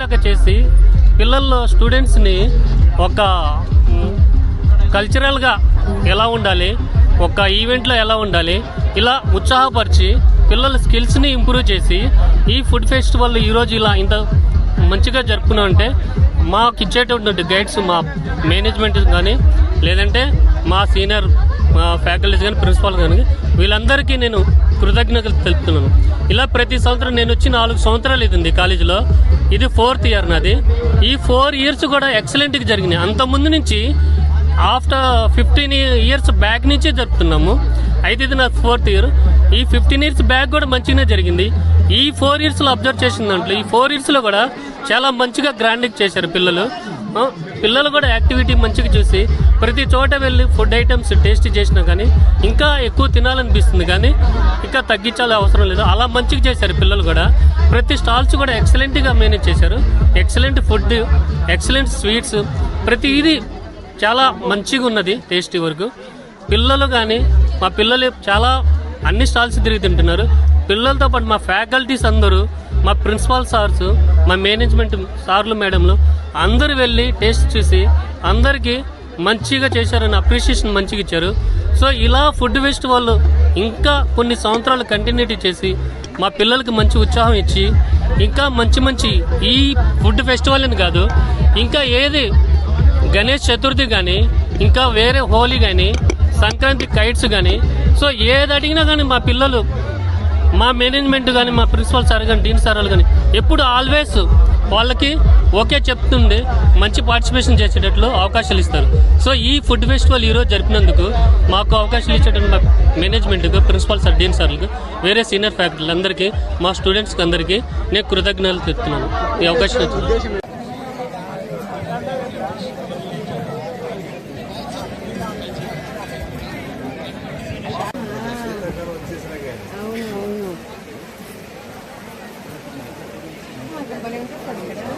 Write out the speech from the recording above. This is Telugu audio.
లాగా చేసి పిల్లల్లో స్టూడెంట్స్ని ఒక కల్చరల్గా ఎలా ఉండాలి ఒక ఈవెంట్లో ఎలా ఉండాలి ఇలా ఉత్సాహపరిచి పిల్లల స్కిల్స్ని ఇంప్రూవ్ చేసి ఈ ఫుడ్ ఫెస్టివల్ ఈరోజు ఇలా ఇంత మంచిగా జరుపుకున్నాం అంటే మాకు ఇచ్చేటటువంటి గైడ్స్ మా మేనేజ్మెంట్ కానీ లేదంటే మా సీనియర్ మా ఫ్యాకల్టీస్ కానీ ప్రిన్సిపాల్ కానీ వీళ్ళందరికీ నేను కృతజ్ఞతలు తెలుపుతున్నాను. ఇలా ప్రతి సంవత్సరం నేను వచ్చి నాలుగు సంవత్సరాలు ఇది కాలేజీలో. ఇది ఫోర్త్ ఇయర్ నాది. ఈ ఫోర్ ఇయర్స్ కూడా ఎక్సలెంట్గా జరిగినాయి. అంతకుముందు నుంచి ఆఫ్టర్ ఫిఫ్టీన్ ఇయర్స్ బ్యాక్ నుంచే జరుపుతున్నాము. అయితే ఇది నా ఫోర్త్ ఇయర్. ఈ ఫిఫ్టీన్ ఇయర్స్ బ్యాక్ కూడా మంచిగానే జరిగింది. ఈ ఫోర్ ఇయర్స్లో అబ్జర్వ్ చేసిన దాంట్లో ఈ ఫోర్ ఇయర్స్లో కూడా చాలా మంచిగా గ్రాండింగ్ చేశారు పిల్లలు. పిల్లలు కూడా యాక్టివిటీ మంచిగా చూసి ప్రతి చోట వెళ్ళి ఫుడ్ ఐటమ్స్ టేస్ట్ చేసినా కానీ ఇంకా ఎక్కువ తినాలనిపిస్తుంది కానీ ఇంకా తగ్గించాలి అవసరం లేదు. అలా మంచిగా చేశారు పిల్లలు కూడా. ప్రతి స్టాల్స్ కూడా ఎక్సలెంట్గా మేనేజ్ చేశారు. ఎక్సలెంట్ ఫుడ్ ఎక్సలెంట్ స్వీట్స్ ప్రతి ఇది చాలా మంచిగా ఉన్నది టేస్టీ వరకు. పిల్లలు కానీ మా పిల్లలు చాలా అన్ని స్టాల్స్ తిరిగి తింటున్నారు. పిల్లలతో పాటు మా ఫ్యాకల్టీస్ అందరూ మా ప్రిన్సిపాల్ సార్స్ మా మేనేజ్మెంట్ సార్లు మేడంలు అందరు వెళ్ళి టేస్ట్ చూసి అందరికీ మంచిగా చేశారని అప్రిషియేషన్ మంచిగా ఇచ్చారు. సో ఇలా ఫుడ్ ఫెస్టివల్ ఇంకా కొన్ని సంవత్సరాలు కంటిన్యూటీ చేసి మా పిల్లలకి మంచి ఉత్సాహం ఇచ్చి ఇంకా మంచి మంచి ఈ ఫుడ్ ఫెస్టివల్ అని కాదు ఇంకా ఏది గణేష్ చతుర్థి కానీ ఇంకా వేరే హోలీ కానీ సంక్రాంతి కైట్స్ కానీ సో ఏది అడిగినా కానీ మా పిల్లలు మా మేనేజ్మెంట్ కానీ మా ప్రిన్సిపల్ సార్ కానీ డీన్ సార్ వాళ్ళు కానీ ఎప్పుడు ఆల్వేస్ వాళ్ళకి ఓకే చెప్తుండే మంచి పార్టిసిపేషన్ చేసేటట్లు అవకాశాలు ఇస్తారు. సో ఈ ఫుడ్ ఫెస్టివల్ ఈరోజు జరిపినందుకు మాకు అవకాశాలు ఇచ్చేటువంటి మా మేనేజ్మెంట్కు ప్రిన్సిపల్ సార్ డీన్ సార్లకు వేరే సీనియర్ ఫ్యాకల్టీ అందరికీ మా స్టూడెంట్స్కి అందరికీ నేను కృతజ్ఞతలు చెప్తున్నాను ఈ అవకాశం Olha onde eu estou,